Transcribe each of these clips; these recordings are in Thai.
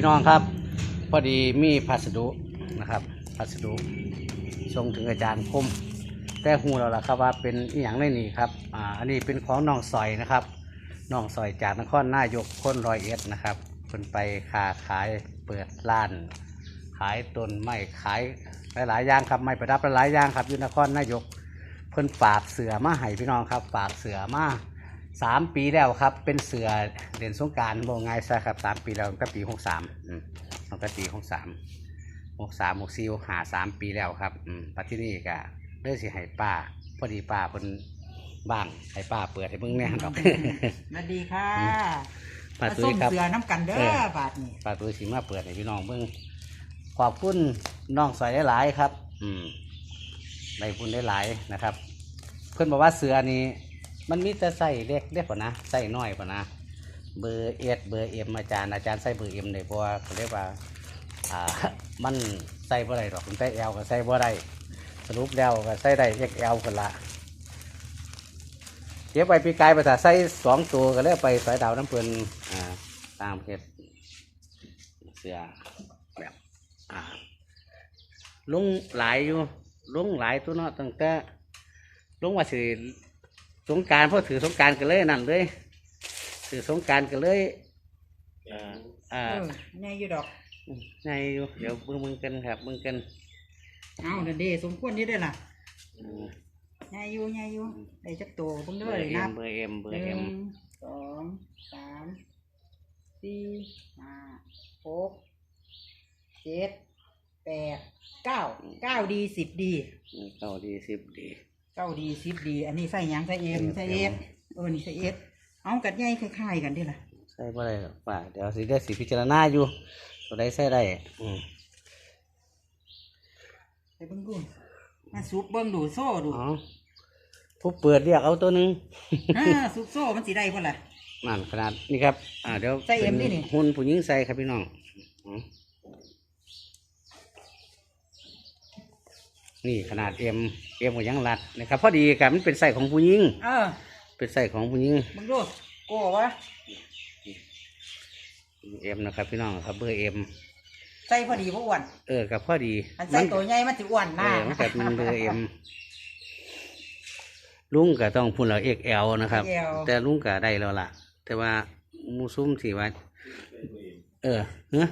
พี่น้องครับ พอดีมีพัสดุนะครับพัสดุส่งถึงอาจารย์คมแต่หูเราล่ะครับว่าเป็นอหย่างในนี่ครับอ่าอันนี้เป็นของน้องซอยนะครับน้องซอยจากนครนายกคนรอยเอ็ดนะครับเพิ่นไปค้าขายเปิดร้าน ขายต้นไม้ขายหลายๆอย่างครับไม้ประดับหลายๆอย่างครับอยู่นครนายกเพิ่นฝากเสือมาให้พี่น้องครับ ฝากเสือมา สามปีแล้วครับ เป็นเสือเด่นสงกรารบ่ง่ายซะครับสามปีแล้วตั้งแต่ปีหกสามตั้งแต่ปีหกสามหกสามหกสี่หกห้าสามปีแล้วครับอืมปัจจุบันนี้ก็เลยสิให้ป้า พอดีป้าเพิ่นบ้างให้ป้าเปิดให้เบิ่งแหน่ดอกสวัสดีค่ะป้ามาตุ้ส้ยมครับเสือน้ำกันเด้เอออบาทนี่ป้าตุ้ยสิมาเปิดให้พี่น้องเบิ่งขอบคุณน้องสอยหลายๆครับ อืมได้บุญได้หลายนะครับ เพื่อนบอกว่าเสือนี้ มันมีแต่ใส่เล็กเล็กกว่านะใส่น้อยกว่านะ เบอร์เอสเบอร์เอ็มอาจารย์อาจารย์ใส่เบอร์เอ็มเลยเพราะว่าเขาเรียกว่าอ่ามันใส่บ่ได้หรอกมันใส่เอลก็ใส่บ่ได้สรุปแล้วก็ใส่ได้เอ็กเอลคนละเก็บไปปีกายภาษาใส่สองตัวก็เลยเอาไปสายดาวน้ำเพิ่นอ่าตามเพชรเสือแบบอ่าลุงหลายอยู่ลุงหลายตัวเนาะตั้งแต่ลุงว่าสิ สงกรารเพราะถือสงกรารกันเลยนั่นเลยถือสงกรารกันเลยเอ่ออ่าเออแน่อยู่ดอก ในอยู่เดี๋ยวมึงมึงกันครับมึงกันเอาเดนเดสมควรนี่ได้อล่ะอืมแน่อยู่แน่อยู่ได้จักโตเพิ่งเบเด้ออร์เอ็นัมบเบอร์เอ็มเบอหร์เอ็นึ่มงสองสามสี่ห้าหกเจ็ดแปดเก้าเก้าดีสิบดีเก้าดีสิบดี เก้าดีสิบดี อันนี้ใส่หยังใส่เอ็มเออใส่เอสเออนี่ใส่เอสเอากัดใหญ่คล้ายๆกันเด้อล่ะใช่บ่ได้หรอกป่าเดี๋ยวสิได้สิพิจารณาอยู่ตัวใดใส่ได้อืมไปเบิ่งดูมาซุปเบิ่งดูโซ่ดูอ๋อผู้เปิดเรียกเอาตัวหนึ่งอ่าซุปโซ่มันสิได้บ่ล่ะ นั่นขนาดนี่ครับ อ่าเดี๋ยวใส่เอ็มป็ดินี่ หุ่นผู้หญิงใส่ครับพี่น้องอ๋อ นี่ขนาดเอ็มเอ็มก็ยังรัดนะครับพอดีกับมันเป็นใส่ของผู้หญิงเออเป็นใส่ของผู้หญิงมึงดูโก้วะเอ็มนะครับพี่น้องครับเบอร์เอ็มใส่พอดีบ่อ้วนเออกับพอดีอันใส่ตัวใหญ่มันสิอ้วนเอนะอมันกับมันเบอร์เอ็มลุงก็ต้องพูดเราเอกเอลนะครับเอวแต่ลุงก็ได้แล้วล่ะ แต่ว่าหมูซุ้มสิว่าเออเนอะ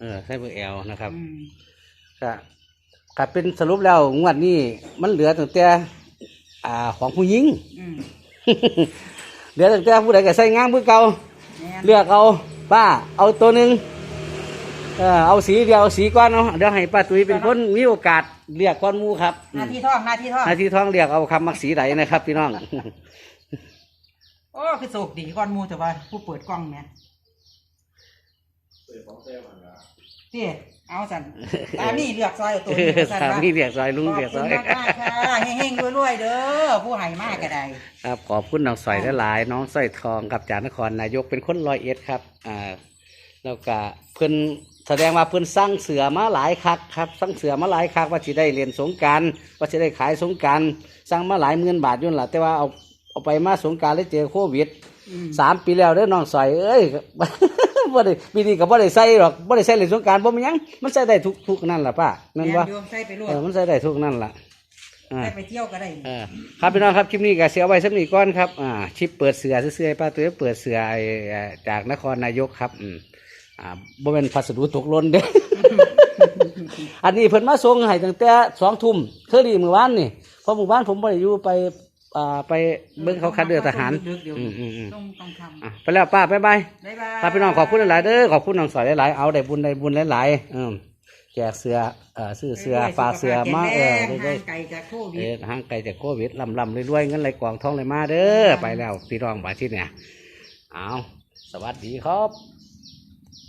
เออใส่เบอร์เอลนะครับอืมก็ ก็เป็นสรุปแล้วงวดนี้มันเหลือตั้งแต่อ่าของผู้หญิง อืมเหลือตั้งแต่ผู้ใดก็ใส่งามเพื่อเก่าแม่นเลือกเอาป้าเอาตัวหนึ่งเออเอาสีเดียวเอาสีก้อนเนาะเดี๋ยวให้ป้าตุ้ยเป็นคนมีโอกาสเรียกก้อนหมูครับหน้าที่ท่องหน้าที่ท่องหน้าที่ท้องเรียกเอาคำมักสีไหนนะครับพี่น้อง โอ้คือโศกดีก่อนหมูแต่ว่าผู้เปิดกล้องเนี่ย พี่เอาสันตามนี่เลือกซอยเอาตัวเอนี้อสันถามว่าพี่เรียกซอยลุงขอบเรียกซคุอณยมากๆค่ะเฮงๆรวยๆเด้อผู้ให้มากก็ได้ครับขอบคุณน้องสอยหลายๆน้องสร้อยทองครับจากนครนายกเป็นคนร้อยเอ็ดครับอ่าแล้วก็เพิ่นแสดงว่าเพิ่นสร้างเสือมาหลายคักครับสร้างเสือมาหลายคักว่าสิได้เรียนสงกรารว่าสิได้ขายสงกรารสร้างมาหลายหมื่นบาทอยุ่นนล่ะแต่ว่าเอาเอาไปมาสงกรารแล้วเจอโควิดอืมสามปีแล้วเด้อน้องสอยเอ้ย บ่ได้ปีนี้ก็บ่ได้ใส่หรอกบ่ได้ใส่เล่นสงกรารบ่มีหยังมันใส่ได้ทุกทุกนั่นล่ะป้านั่นแม่นว่าอยู่ใส่ไปรวเอดอมันใส่ได้ทุกนั่นล่ะอ่า ใส่ไปเที่ยวก็ได้ เออครับพี่น้องครับคลิปนี้ก็เสียไว้สักนิดก่อนครับอ่าชิปเปิดเสือเสื้อๆป้าตัวเปิดเสือไอ้เอ่อจากนครนายกครับอืมอ่าบ่เป็นพัสดุตกหล่นเด้ อันนี้เพิ่นมาส่งให้ตั้งแต่สองทุ่มเคยดีมื้อวานนี่เพราะมื้อวานผมบ่ได้อยู่ไป อ่าไปเบิ่งเขาคัดเลือกทหารดึกๆเดี๋ยวอืมอืมอืมต้องต้องทอะไปแล้วป้าบ๊ายบายำบ๊ายบาย ครับพี่น้องขอบคุณหลายๆเด้อขอบคุณน้องสอยหลายๆเอาได้บุญได้บุญหลายๆอืมแจกเสือเอ่อซื้อเสือฝากเสือมาเออได้ได้ไก่จากโควิเอดอห่างไกลจากโควิดลำลำรวยๆเงินไหลกองทองไหลมาเด้อไปแล้วพี่น้องบาชิดเนี่ยเอาสวัสดีครับ